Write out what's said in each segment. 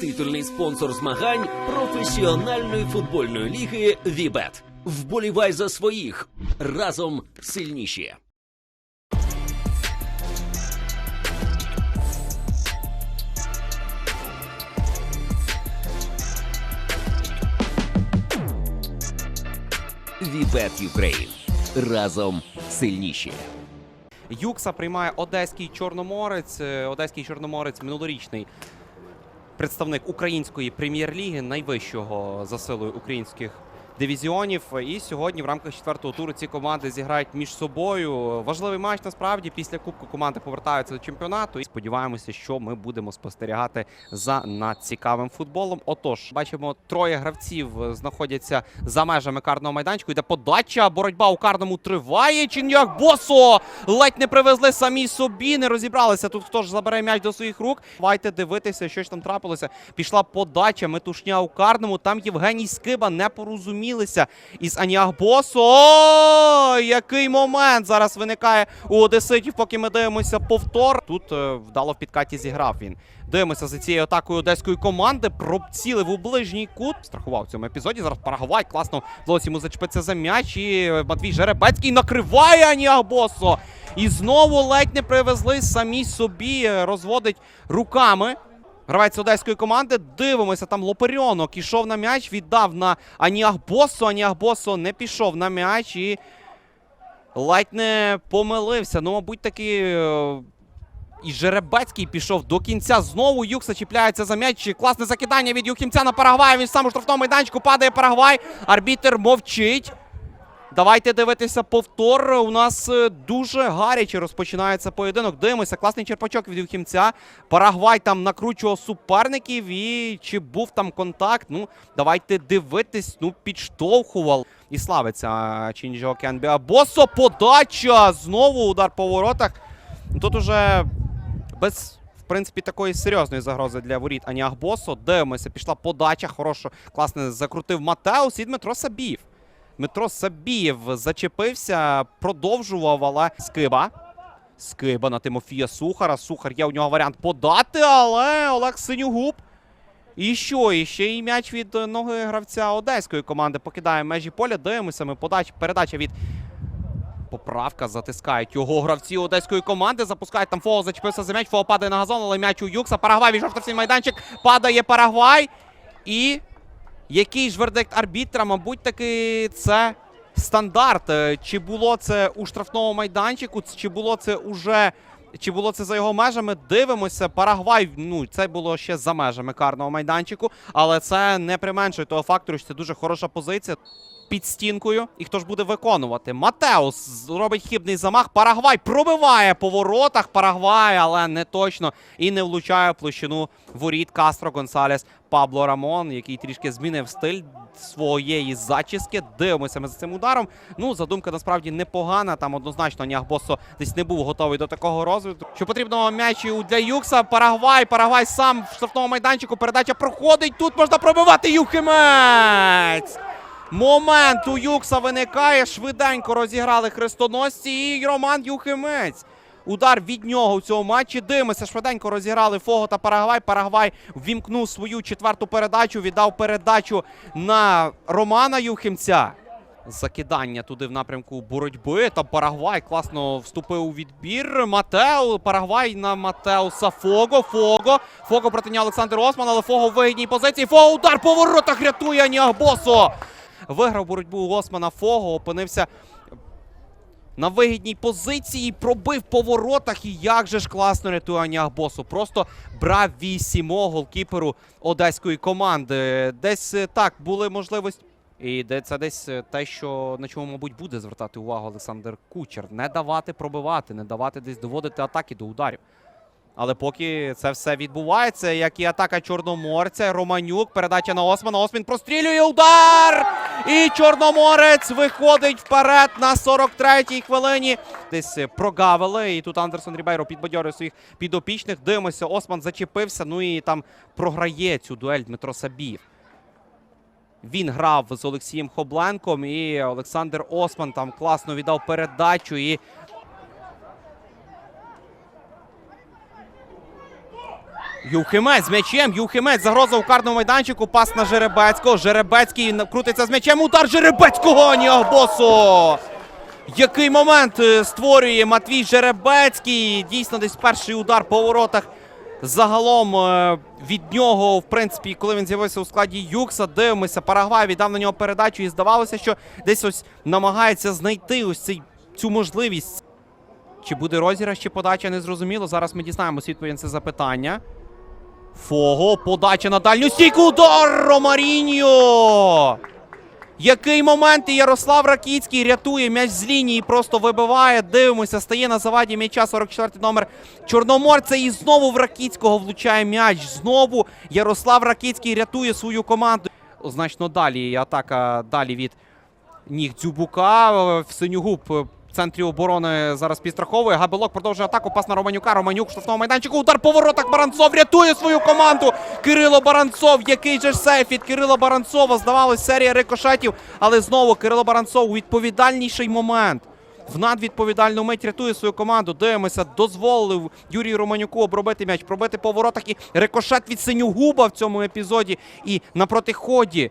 Титульний спонсор змагань професіональної футбольної ліги Вібет. Вболівай за своїх разом сильніші. Вібет Юкрейн. Разом сильніші. Юкса приймає Одеський Чорноморець. Е, Одеський Чорноморець минулорічний представник української прем'єр-ліги, найвищого за силою українських дивізіонів. І сьогодні в рамках четвертого туру ці команди зіграють між собою. Важливий матч насправді після кубку команди повертаються до чемпіонату. І сподіваємося, що ми будемо спостерігати за надцікавим футболом. Отож, бачимо, троє гравців знаходяться за межами карного майданчику. Йде подача. Боротьба у карному триває. Чин'як Босо ледь не привезли самі собі. Не розібралися тут. Хто ж забере м'яч до своїх рук? Давайте дивитися, що ж там трапилося. Пішла подача. Метушня у карному. Там Євгеній Скиба не порозумілися із Аніах Босо. О, який момент зараз виникає у Одеситів, поки ми дивимося повтор. Тут е, вдало в підкаті зіграв він. Дивимося за цією атакою одеської команди. Процілив у ближній кут. Страхував в цьому епізоді. Зараз Парагвай класно вдалося йому зачепитися за м'яч. І Матвій Жеребецький накриває Аніах Босо. І знову ледь не привезли самі собі. е, Розводить руками. Гравець одеської команди. Дивимося, там Лоперьонок ішов на м'яч, віддав на Аніах Босо. Аніах не пішов на м'яч і ледь не помилився. Ну, мабуть, таки. е, І Жеребецький пішов до кінця. Знову Юкса чіпляється за м'яч. Класне закидання від Юхімця на Парагвай. Він сам у штрафному майданчику падає Парагвай. Арбітер мовчить. Давайте дивитися повтор. У нас е, дуже гаряче розпочинається поєдинок. Дивимося, класний черпачок від Юхімця. Парагвай там накручував суперників. І чи був там контакт? Ну, давайте дивитись. Ну, підштовхував. І славиться Чінджо Кенбіа. Босо подача! Знову удар по воротах. Тут уже без. В принципі, такої серйозної загрози для воріт Аніах Босо. Дивимося, пішла подача. Хорошо, класно закрутив Матеус і Дмитро Сабіїв. Дмитро Сабієв зачепився, продовжував, але Скиба. Скиба на Тимофія Сухара. Сухар є у нього варіант подати, але Олег Синюгуб. І що? І ще й м'яч від ноги гравця одеської команди покидає межі поля. Дивимося. Ми подач, передача від Поправка затискають його гравці одеської команди. Запускають там Фоо, зачепився за м'яч. Фоо падає на газон, але м'яч у Юкса. Парагвай війшов свій майданчик. Падає Парагвай. І який ж вердикт арбітра? Мабуть, таки це стандарт. Е, Чи було це у штрафному майданчику, чи було це уже. Чи було це за його межами? Дивимося. Парагвай, ну це було ще за межами карного майданчику, але це не применшує того фактору, що це дуже хороша позиція під стінкою. І хто ж буде виконувати? Матеус робить хибний замах. Парагвай пробиває по воротах. Парагвай, але не точно. І не влучає площину воріт Кастро Гонсалес Пабло Рамон, який трішки змінив стиль своєї зачіски. Дивимося ми за цим ударом. Ну, задумка насправді непогана. Там однозначно Нягбосо десь не був готовий до такого розвитку. Що потрібно м'ячі для Юкса. Парагвай. Парагвай сам в штрафному майданчику. Передача проходить. Тут можна пробивати Юхимець. Момент у Юкса виникає. Швиденько розіграли хрестоносці і Роман Юхимець. Удар від нього в цьому матчі. Дивимося, швиденько розіграли Фого та Парагвай. Парагвай ввімкнув свою четверту передачу, віддав передачу на Романа Юхимця. Закидання туди в напрямку боротьби. Та Парагвай класно вступив у відбір. Матео. Парагвай на Матеуса Фого. Фого. Фого протиняв Олександр Осман, але Фого в вигідній позиції. Фого удар по воротах рятує Аніагбосо. Виграв боротьбу Османа Фого. Опинився на вигідній позиції, пробив по воротах. І як же ж класно рятує Аніагбосу. Просто брав вісімо голкіперу одеської команди. Десь е, так були можливості. І це десь е, те, що на чому, мабуть, буде звертати увагу Олександр Кучер. Не давати пробивати, не давати десь доводити атаки до ударів. Але поки це все відбувається, як і атака Чорноморця, Романюк, передача на Османа. Осмін прострілює удар! І Чорноморець виходить вперед на 43-й хвилині. Десь е, прогавили. І тут Андерсон Рібейро підбадьорює своїх підопічних. Дивимося, Осман зачепився. Ну і там програє цю дуель Дмитро Сабіїв. Він грав з Олексієм Хобленком, і Олександр Осман там класно віддав передачу. І Юхимець з м'ячем. Юхимець. Загроза у карному майданчику. Пас на Жеребецького. Жеребецький крутиться з м'ячем. Удар Жеребецького. Ніагбосо. Який момент е, створює Матвій Жеребецький. Дійсно, десь перший удар по воротах. Загалом е, від нього, в принципі, коли він з'явився у складі Юкса, дивимося, Парагвай віддав на нього передачу і здавалося, що десь ось намагається знайти ось цей, цю можливість. Чи буде розіграш, чи подача, не зрозуміло. Зараз ми дізнаємося відповідь на це запитання. Фого, подача на дальню стійку. Удар Ромаріньо! Який момент і Ярослав Ракіцький рятує м'яч з лінії, просто вибиває. Дивимося, стає на заваді м'яча 44 номер Чорноморця. І знову в Ракіцького влучає м'яч. Знову Ярослав Ракіцький рятує свою команду. Значно далі атака далі від ніг Дзюбука. В Синюгуб центрі оборони зараз підстраховує. Габелок продовжує атаку. Пас на Романюка. Романюк штрафного майданчику. Удар по воротах. Баранцов рятує свою команду. Кирило Баранцов. Який же сейф від Кирила Баранцова. Здавалось, серія рикошетів. Але знову Кирило Баранцов у відповідальніший момент. В надвідповідальну мить рятує свою команду. Дивимося, дозволив Юрію Романюку обробити м'яч, пробити по воротах і рикошет від Синюгуба в цьому епізоді. І на протиході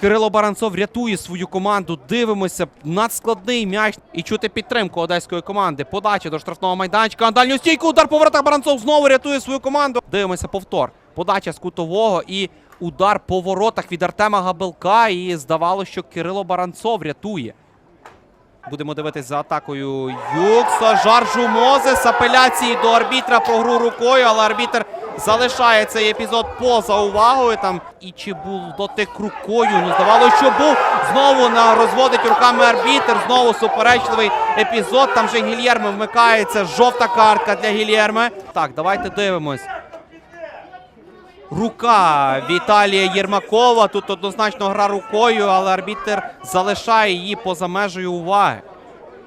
Кирило Баранцов рятує свою команду. Дивимося, надскладний м'яч і чути підтримку одеської команди. Подача до штрафного майданчика. На дальню стійку. Удар по воротах. Баранцов знову рятує свою команду. Дивимося повтор. Подача з кутового і удар по воротах від Артема Габелка. І здавалося, що Кирило Баранцов рятує. Будемо дивитись за атакою Юкса. Жаржу Мозес. Апеляції до арбітра про гру рукою, але арбітр залишає цей епізод поза увагою. Там і чи був дотик рукою? Ну, здавалося, що був. Знову на розводить руками арбітр. Знову суперечливий епізод. Там же Гільєрме вмикається. Жовта картка для Гільєрме. Так, давайте дивимось. Рука Віталія Єрмакова. Тут однозначно гра рукою, але арбітр залишає її поза межею уваги.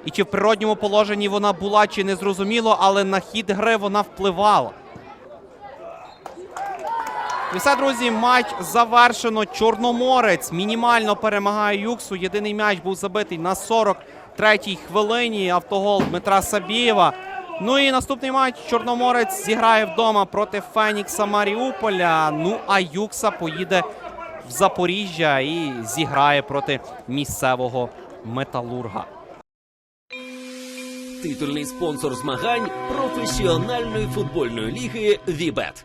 І чи в природньому положенні вона була, чи не зрозуміло, але на хід гри вона впливала. І все, друзі, матч завершено. Чорноморець мінімально перемагає Юксу. Єдиний м'яч був забитий на 43-й хвилині. Автогол Дмитра Сабієва. Ну і наступний матч Чорноморець зіграє вдома проти Фенікса Маріуполя. Ну а Юкса поїде в Запоріжжя і зіграє проти місцевого металурга. Титульний спонсор змагань професіональної футбольної ліги Вібет.